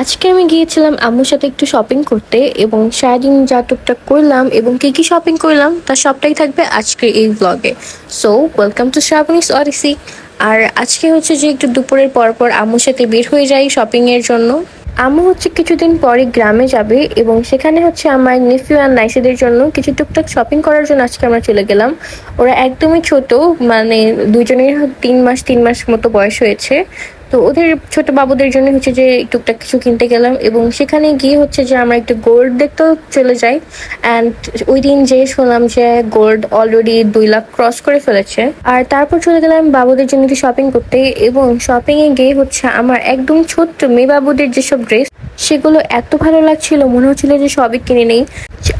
আজকে আমি গিয়েছিলাম আম্মুর সাথে একটু শপিং করতে এবং সারাদিন যা টুকটাক করলাম এবং কি কি শপিং করলাম তার সবটাই থাকবে আজকে এই ব্লগে সো ওয়েলকাম টু শ্রাবণীস অরিসি আর আজকে হচ্ছে যে একটু দুপুরের পর পর আম্মুর সাথে বের হয়ে যাই শপিং এর জন্য। আম্মু হচ্ছে কিছুদিন পরে গ্রামে যাবে এবং সেখানে হচ্ছে আমার নেফিউ আর নাইসিদের জন্য কিছু টুকটাক শপিং করার জন্য আজকে আমরা চলে গেলাম। ওরা একদমই ছোট মানে দুজনের তিন মাস তিন মাস মতো বয়স হয়েছে। তো ওদের ছোট বাবুদের জন্য হচ্ছে যে টুকটাক কিছু কিনতে গেলাম এবং সেখানে গিয়ে হচ্ছে যে আমরা একটু গোল্ড দেখতেও চলে যাই অ্যান্ড ওই দিন যে শুনলাম যে গোল্ড অলরেডি দুই লাখ ক্রস করে ফেলেছে। আর তারপর চলে গেলাম বাবুদের জন্য একটু শপিং করতে এবং শপিংয়ে গিয়ে হচ্ছে আমার একদম ছোট্ট মেয়ে বাবুদের যেসব ড্রেস সেগুলো এত ভালো লাগছিল, মনে হচ্ছিল যে সবই কিনে নেই।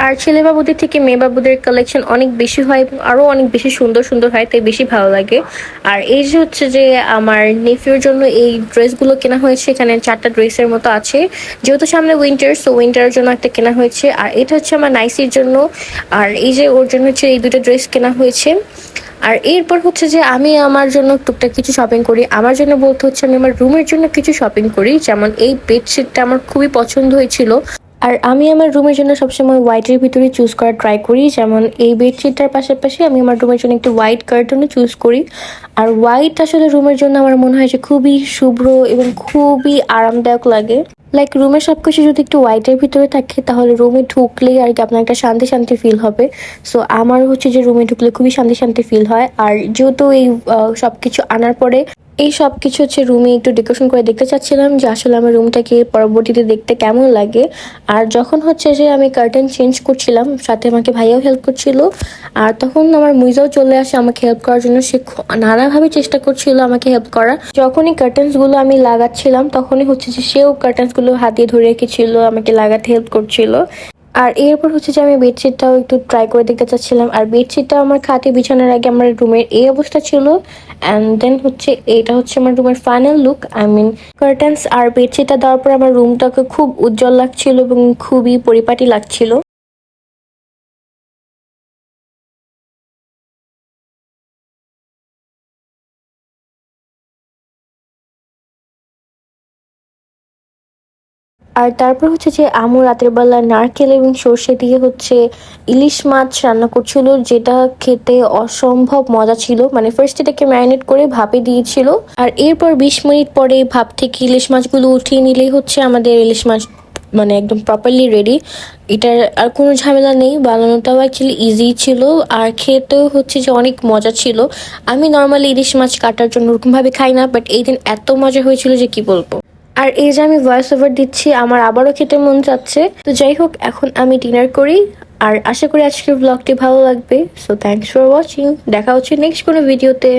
আর ছেলে বাবুদের থেকে মেয়ে বাবুদের কালেকশন অনেক বেশি হয় এবং আরও অনেক বেশি সুন্দর সুন্দর হয়, তাই বেশি ভালো লাগে। আর এই যে হচ্ছে যে আমার নেফিউর জন্য এই ড্রেসগুলো কেনা হয়েছে, এখানে চারটা ড্রেসের মতো আছে। যেহেতু সামনে উইন্টার সো উইন্টারের জন্য একটা কেনা হয়েছে। আর এটা হচ্ছে আমার নাইসির জন্য। আর এই যে ওর জন্য হচ্ছে এই দুটো ড্রেস কেনা হয়েছে। আর এরপর হচ্ছে যে আমি আমার জন্য টুকটাক কিছু শপিং করি। আমার জন্য বলতে হচ্ছে আমি আমার রুমের জন্য কিছু শপিং করি। যেমন এই বেডশিটটা আমার খুবই পছন্দ হয়েছিল। আর আমি আমার রুমের জন্য সবসময় হোয়াইটের ভিতরে চুজ করার ট্রাই করি। যেমন এই বেডশিটটার পাশাপাশি আমি আমার রুমের জন্য একটু হোয়াইট কার্টনও চুজ করি। আর হোয়াইট আসলে রুমের জন্য আমার মনে হয় যে খুবই শুভ্র এবং খুবই আরামদায়ক লাগে। লাইক রুমের সব কিছু যদি একটু হোয়াইটের ভিতরে থাকে, তাহলে রুমে ঢুকলেই আর কি আপনার একটা শান্তি শান্তি ফিল হবে। সো আমার হচ্ছে যে রুমে ঢুকলে খুবই শান্তি শান্তি ফিল হয়। আর যেহেতু এই সব কিছু আনার পরে এই সব কিছু হচ্ছে রুমে একটু ডেকোরেশন করে দেখতে চাচ্ছিলাম যে আসলে আমার রুমটাকে পরবর্তীতে দেখতে কেমন লাগে। আর যখন হচ্ছে যে আমি কার্টেন চেঞ্জ করছিলাম, সাথে আমাকে ভাইয়াও হেল্প করছিল, আর তখন আমার মুইজাও চলে আসে আমাকে হেল্প করার জন্য, সে নানাভাবে চেষ্টা করছিল আমাকে হেল্প করার। যখনই কার্টেন্সগুলো আমি লাগাচ্ছিলাম, তখনই হচ্ছে যে সেও কার্টেন্সগুলো হাতিয়ে ধরে রেখেছিল, আমাকে লাগাতে হেল্প করছিল। আর এরপর হচ্ছে যে আমি বেডশিটটাও একটু ট্রাই করে দেখতে চাচ্ছিলাম। আর বেডশিটটা আমার খাটে বিছানোর আগে আমার রুমের এই অবস্থা ছিল। অ্যান্ড দেন হচ্ছে এটা হচ্ছে আমার রুমের final look I mean curtains আর বেডশিটটা দেওয়ার পর আমার রুমটাকে খুব উজ্জ্বল লাগছিল এবং খুবই পরিপাটি লাগছিল। আর তারপর হচ্ছে যে আমু রাতের বেলা নারকেল এবং সর্ষে দিয়ে হচ্ছে ইলিশ মাছ রান্না করছিল, যেটা খেতে অসম্ভব মজা ছিল। মানে ফার্স্ট এটাকে ম্যারিনেট করে ভাপে দিয়েছিল। আর এরপর বিশ মিনিট পরে ভাপ থেকে ইলিশ মাছগুলো উঠিয়ে নিলেই হচ্ছে আমাদের ইলিশ মাছ মানে একদম প্রপারলি রেডি এটার আর কোনো ঝামেলা নেই, বানানোটাও অ্যাকচুয়ালি ইজি ছিল। আর খেতেও হচ্ছে যে অনেক মজা ছিল। আমি নর্মালি ইলিশ মাছ কাটার জন্য ওরকমভাবে খাই না বাট এই দিন এত মজা হয়েছিল যে কি বলব। আর এই যে আমি ভয়েস ওভার দিচ্ছি, আমার আবারও খেতে মন চাচ্ছে। তো যাই হোক, এখন আমি ডিনার করি। আর আশা করি আজকের ব্লগটি ভালো লাগবে। সো থ্যাংকস ফর ওয়াচিং দেখা হচ্ছে নেক্সট কোনো ভিডিওতে